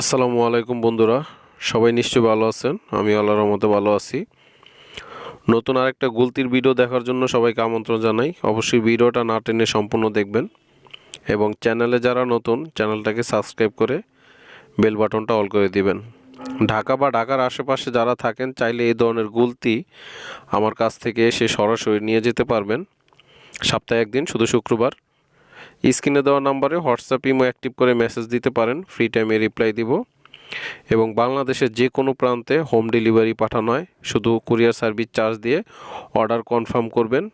আসসালামু আলাইকুম বন্ধুরা, সবাই নিশ্চয়ই ভালো আছেন? আমি আল্লাহর রহমতে ভালো আছি। নতুন আরেকটা গুলতির ভিডিও দেখার জন্য সবাইকে আমন্ত্রণ জানাই। অবশ্যই ভিডিওটা না টেনে সম্পূর্ণ দেখবেন এবং চ্যানেলে যারা নতুন, চ্যানেলটাকে সাবস্ক্রাইব করে বেল বাটনটা অল করে দিবেন। ঢাকা বা ঢাকার আশেপাশে যারা থাকেন, চাইলে এই ধরনের গুলতি আমার কাছ থেকে এসে সরাসরি নিয়ে যেতে পারবেন। সপ্তাহে একদিন, শুধু শুক্রবার। স্ক্রিনে দেওয়া নাম্বারে হোয়াটসঅ্যাপ, ইমো অ্যাক্টিভ করে মেসেজ দিতে পারেন। ফ্রি টাইমে রিপ্লাই দিব। এবং বাংলাদেশের যে কোনো প্রান্তে হোম ডেলিভারি পাঠানো হয়। শুধু কুরিয়ার সার্ভিস চার্জ দিয়ে অর্ডার কনফার্ম করবেন।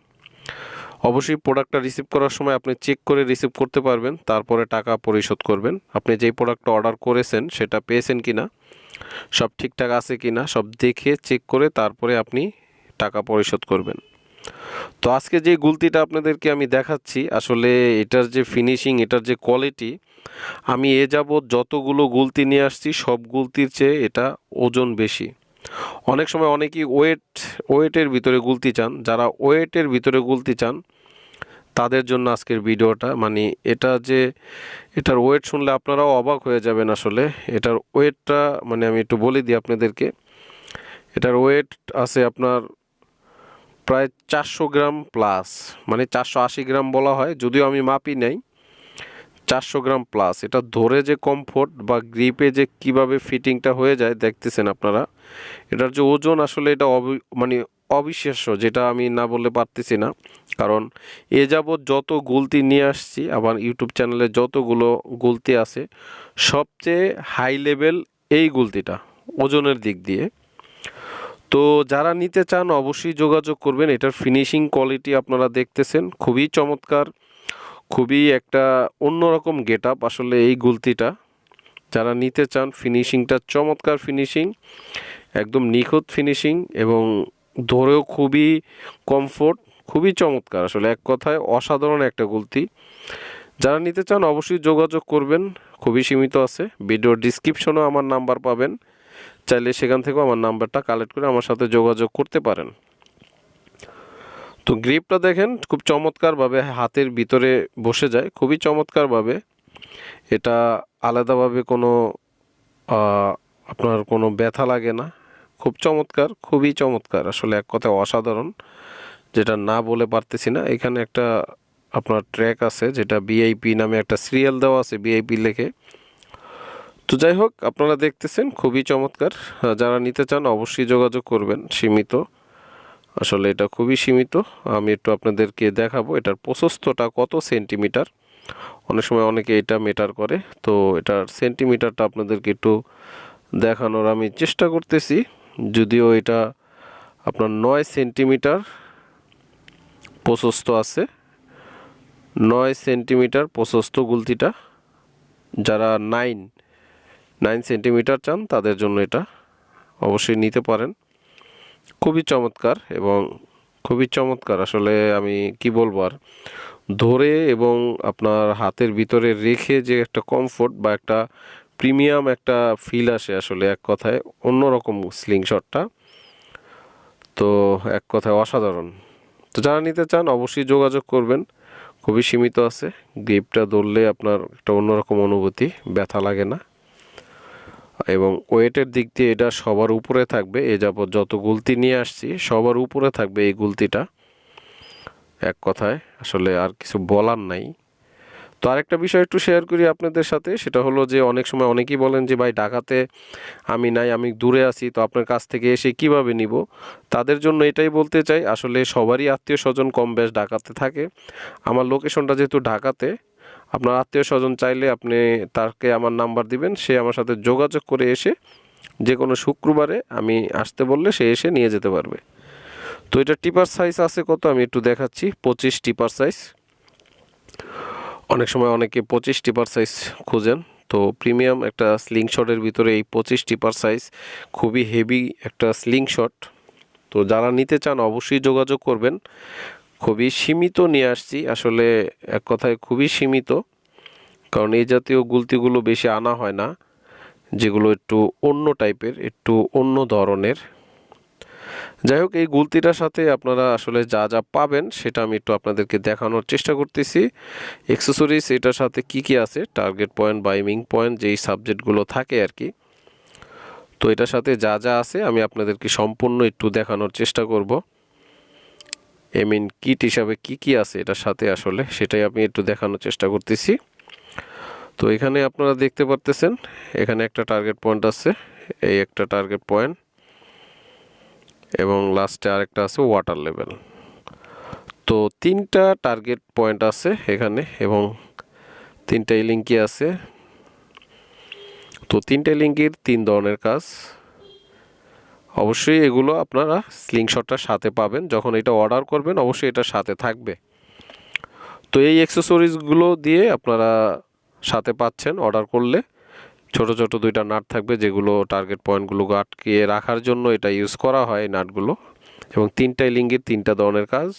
অবশ্যই প্রোডাক্টটা রিসিভ করার সময় আপনি চেক করে রিসিভ করতে পারবেন। তারপরে টাকা পরিশোধ করবেন। আপনি যেই প্রোডাক্টটা অর্ডার করেছেন, সেটা পেয়েছেন কি না সব ঠিকঠাক আছে কি না সব দেখে চেক করে তারপরে আপনি টাকা পরিশোধ করবেন। তো আজকে যে গুলতিটা আপনাদেরকে আমি দেখাচ্ছি, আসলে এটার যে ফিনিশিং এটার যে কোয়ালিটি আমি এ যাবৎ যতগুলো গুলতি নিয়ে আসছি, সব গুলতির চেয়ে এটা ওজন বেশি। অনেক সময় অনেকেই ওয়েট, ওয়েটের ভিতরে গুলতি চান। যারা ওয়েটের ভিতরে গুলতি চান, তাদের জন্য আজকের ভিডিওটা মানে এটা যে, এটার ওয়েট শুনলে আপনারাও অবাক হয়ে যাবেন আসলে। এটার ওয়েটটা মানে আমি একটু বলে দিই আপনাদেরকে। এটার ওয়েট আছে আপনার প্রায় চারশো গ্রাম প্লাস মানে চারশো আশি গ্রাম বলা হয়, যদিও আমি মাপি নেই, চারশো গ্রাম প্লাস এটা ধরে যে কমফোর্ট বা গ্রিপে যে কীভাবে ফিটিংটা হয়ে যায়, দেখতেছেন আপনারা। এটার যে ওজন আসলে এটা মানে অবিশ্বাস্য, যেটা আমি না বললে পারতেছি না। কারণ এ যাবৎ যত গুলতি নিয়ে আসছি আবার ইউটিউব চ্যানেলে যতগুলো গুলতি আছে, সবচেয়ে হাই লেভেল এই গুলতিটা, ওজনের দিক দিয়ে। তো যারা নিতে চান অবশ্যই যোগাযোগ করবেন। এটার ফিনিশিং কোয়ালিটি আপনারা দেখতেছেন। খুবই চমৎকার, খুবই একটা অন্যরকম গেট আপ আসলে এই গুলতিটা। যারা নিতে চান ফিনিশিংটা চমৎকার ফিনিশিং একদম নিখুঁত ফিনিশিং এবং ধরেও খুবই কমফোর্ট খুবই চমৎকার আসলে। এক কথায় অসাধারণ একটা গুলতি। যারা নিতে চান অবশ্যই যোগাযোগ করবেন, খুবই সীমিত আছে। ভিডিওর ডিসক্রিপশনেও আমার নাম্বার পাবেন। চাইলে সেখান থেকেও আমার নাম্বারটা কালেক্ট করে আমার সাথে যোগাযোগ করতে পারেন। তো গ্রিপটা দেখেন, খুব চমৎকারভাবে হাতের ভিতরে বসে যায়, খুবই চমৎকারভাবে। এটা আলাদাভাবে কোনো আপনার কোনো ব্যথা লাগে না। খুব চমৎকার, খুবই চমৎকার। আসলে এক কথায় অসাধারণ, যেটা না বলে পারতেছি না। এখানে একটা আপনার ট্র্যাক আছে, যেটা বিআইপি নামে একটা সিরিয়াল দেওয়া আছে বিআইপি লেখে। তো যাই হোক, আপনারা দেখতেছেন, খুবই চমৎকার। যারা নিতে চান অবশ্যই যোগাযোগ করবেন, সীমিত। আসলে এটা খুবই সীমিত। আমি একটু আপনাদেরকে দেখাবো, এটার প্রশস্তটা কত সেন্টিমিটার? অনেক সময় অনেকে এটা মেটার করে, তো এটার সেন্টিমিটারটা আপনাদেরকে একটু দেখানোর আমি চেষ্টা করতেছি। যদিও এটা আপনার নয় সেন্টিমিটার প্রশস্ত আছে। নয় সেন্টিমিটার প্রশস্ত গুলতিটা, যারা নাইন নাইন সেন্টিমিটার চান, তাদের জন্য এটা অবশ্যই নিতে পারেন। খুবই চমৎকার এবং খুবই চমৎকার। আসলে আমি কি বলব আর, ধরে এবং আপনার হাতের ভিতরে রেখে যে একটা কমফোর্ট বা একটা প্রিমিয়াম একটা ফিল আসে আসলে এক কথায়, অন্যরকম স্লিংশটটা তো এক কথায় অসাধারণ। তো যারা নিতে চান অবশ্যই যোগাযোগ করবেন। খুবই সীমিত আছে। গ্রিপটা ধরলে আপনার একটা অন্যরকম অনুভূতি, ব্যথা লাগে না। এবং ওয়েটের দিক দিয়ে এটা সবার উপরে থাকবে, এ যাবৎ যত গুলতি নিয়ে আসছি সবার উপরে থাকবে এই গুলতিটা। এক কথায়, আসলে আর কিছু বলার নাই। তো আরেকটা বিষয় একটু শেয়ার করি আপনাদের সাথে, সেটা হলো যে অনেক সময় অনেকেই বলেন যে, ভাই, ঢাকাতে আমি নাই, আমি দূরে আছি, তো আপনার কাছ থেকে এসে কীভাবে নিব? তাদের জন্য এটাই বলতে চাই, আসলে সবারই আত্মীয় স্বজন কম বেশ ঢাকাতে থাকে। আমার লোকেশনটা যেহেতু ঢাকাতে আপনার আত্মীয় স্বজন চাইলে আপনি তাকে আমার নাম্বার দিবেন, সে আমার সাথে যোগাযোগ করে এসে যে কোনো শুক্রবারে আমি আসতে বললে সে এসে নিয়ে যেতে পারবে। তো এটা টিপার সাইজ আছে কত? আমি একটু দেখাচ্ছি। পঁচিশ টিপার সাইজ অনেক সময় অনেকে পঁচিশ টিপার সাইজ খুঁজেন। তো প্রিমিয়াম একটা স্লিং শটের ভিতরে এই পঁচিশ টিপার সাইজ খুবই হেভি একটা স্লিং শট তো যারা নিতে চান অবশ্যই যোগাযোগ করবেন। খুবই সীমিত নিয়ে আসছি। আসলে এক কথায় খুবই সীমিত। কারণ এই জাতীয় গুলতিগুলো বেশি আনা হয় না, যেগুলো একটু অন্য টাইপের, একটু অন্য ধরনের। যাই হোক, এই গুলতিটার সাথে আপনারা আসলে যা যা পাবেন, সেটা আমি একটু আপনাদেরকে দেখানোর চেষ্টা করতেছি। এক্সেসরিজ এটার সাথে কি কি আছে? টার্গেট পয়েন্ট বাইমিং পয়েন্ট যেই সাবজেক্টগুলো থাকে আর কি। তো এটার সাথে যা যা আছে, আমি আপনাদেরকে সম্পূর্ণ একটু দেখানোর চেষ্টা করব। এ মিন কিট হিসাবে কি কি আছে এটার সাথে আসলে সেটাই আমি একটু দেখানোর চেষ্টা করতেছি। তো এখানে আপনারা দেখতে পারতেছেন, এখানে একটা টার্গেট পয়েন্ট আছে, এই একটা টার্গেট পয়েন্ট এবং লাস্টে আরেকটা আছে ওয়াটার লেভেল তো তিনটা টার্গেট পয়েন্ট আছে এখানে, এবং তিনটা লিঙ্কি আছে। তো তিনটে লিঙ্কের তিন ধরনের কাজ। অবশ্যই এগুলো আপনারা স্লিংশটটার সাথে পাবেন। যখন এটা অর্ডার করবেন, অবশ্যই এটার সাথে থাকবে। তো এই অ্যাক্সেসরিজগুলো দিয়ে আপনারা সাথে পাচ্ছেন অর্ডার করলে। ছোট ছোট দুইটা নাট থাকবে যেগুলো টার্গেট পয়েন্টগুলো আটকিয়ে রাখার জন্য এটা ইউজ করা হয় নাটগুলো এবং তিনটাই লিঙ্গের তিনটা ধরনের কাজ।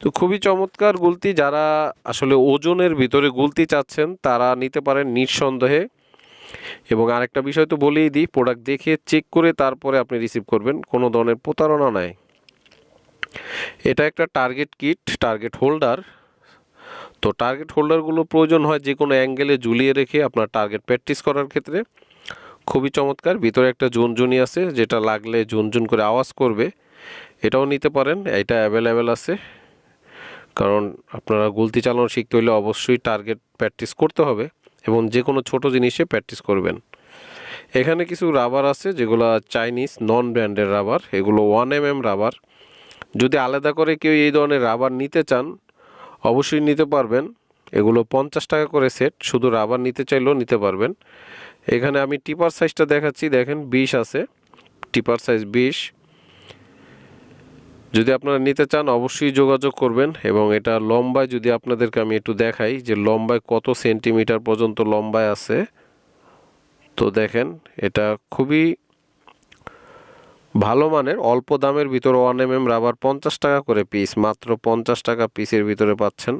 তো খুবই চমৎকার গুলতি। যারা আসলে ওজনের ভিতরে গুলতি চাচ্ছেন, তারা নিতে পারেন নিঃসন্দেহে। এবং আরেকটা বিষয় তো বলেই দিই প্রোডাক্ট দেখে চেক করে তারপরে আপনি রিসিভ করবেন, কোনো ধরনের প্রতারণা নাই। এটা একটা টার্গেট কিট টার্গেট হোল্ডার তো টার্গেট হোল্ডারগুলো প্রয়োজন হয় যে কোনো অ্যাঙ্গেলে ঝুলিয়ে রেখে আপনার টার্গেট প্র্যাকটিস করার ক্ষেত্রে। খুবই চমৎকার, ভিতরে একটা জুনজুনি আছে, যেটা লাগলে জুনজুন করে আওয়াজ করবে। এটাও নিতে পারেন, এটা অ্যাভেলেবেল আছে। কারণ আপনারা গুলতি চালানো শিখতে হলে অবশ্যই টার্গেট প্র্যাকটিস করতে হবে। এবং যে কোনো ছোট জিনিসে প্র্যাকটিস করবেন। এখানে কিছু রাবার আছে, যেগুলো চাইনিজ নন ব্র্যান্ডের রাবার এগুলো ওয়ান এম এম রাবার যদি আলাদা করে কেউ এই ধরনের রাবার নিতে চান, অবশ্যই নিতে পারবেন। এগুলো পঞ্চাশ টাকা করে সেট শুধু রাবার নিতে চাইলেও নিতে পারবেন। এখানে আমি টিপার সাইজটা দেখাচ্ছি, দেখেন বিশ আছে। টিপার সাইজ বিশ। যদি আপনারা নিতে চান, অবশ্যই যোগাযোগ করবেন এবং এটা লম্বায় যদি আপনাদেরকে আমি একটু দেখাই যে লম্বায় কত সেন্টিমিটার পর্যন্ত লম্বায় আছে। তো দেখেন, এটা খুবই ভালো মানের, অল্প দামের ভিতরে ওয়ান এম এম রাবার পঞ্চাশ টাকা করে পিস মাত্র পঞ্চাশ টাকা পিসের ভিতরে পাচ্ছেন।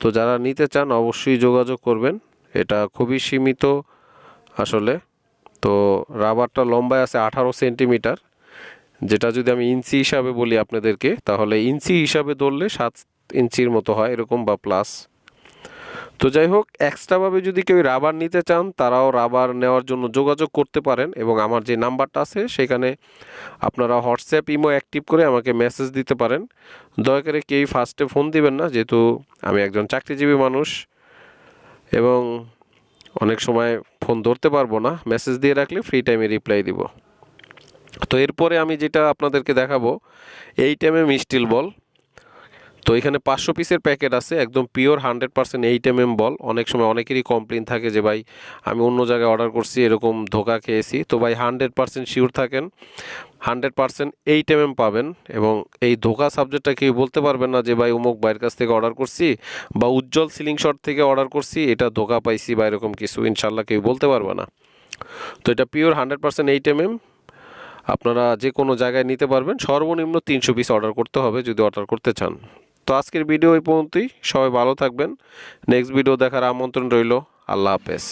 তো যারা নিতে চান, অবশ্যই যোগাযোগ করবেন। এটা খুবই সীমিত আসলে। তো রাবারটা লম্বায় আছে আঠারো সেন্টিমিটার। যেটা যদি আমি ইঞ্চি হিসাবে বলি আপনাদেরকে, তাহলে ইঞ্চি হিসাবে ধরলে সাত ইঞ্চির মতো হয়, এরকম বা প্লাস তো যাই হোক এক্সট্রাভাবে যদি কেউ রাবার নিতে চান, তারাও রাবার নেওয়ার জন্য যোগাযোগ করতে পারেন এবং আমার যে নাম্বারটা আছে, সেখানে আপনারা হোয়াটসঅ্যাপ ইমো অ্যাক্টিভ করে আমাকে মেসেজ দিতে পারেন। দয়া করে কেউ ফার্স্টে ফোন দিবেন না, যেহেতু আমি একজন চাকরিজীবী মানুষ এবং অনেক সময় ফোন ধরতে পারব না মেসেজ দিয়ে রাখলে ফ্রি টাইমে রিপ্লাই দিব। তো এরপরে আমি যেটা আপনাদেরকে দেখাবো, এই টাইমে মিস্টিল বল। তো এখানে পাঁচশো পিসের প্যাকেট আছে, একদম pure hundred percent eight M M ball. অনেক সময় অনেকেরই কমপ্লেন থাকে যে, ভাই, আমি অন্য জায়গায় অর্ডার করছি, এরকম ধোকা খেয়েছি। তো ভাই, হান্ড্রেড পার্সেন্ট শিওর থাকেন। Hundred percent eight M M পাবেন এবং এই ধোকা সাবজেক্টটা কেউ বলতে পারবেন না যে, ভাই, অমুক ভাইয়ের কাছ থেকে অর্ডার করছি বা উজ্জ্বল সিলিং শট থেকে অর্ডার করছি, এটা ধোকা পাইছি বা এরকম কিছু। ইনশাল্লাহ কেউ বলতে পারবে না। তো এটা pure hundred percent eight M M আপনারা যে কোনো জায়গায় নিতে পারবেন। সর্বনিম্ন তিনশো পিস অর্ডার করতে হবে যদি অর্ডার করতে চান। তো আজকের ভিডিও এই পর্যন্তই। সবাই ভালো থাকবেন। নেক্সট ভিডিও দেখার আমন্ত্রণ রইল। আল্লাহ হাফেজ।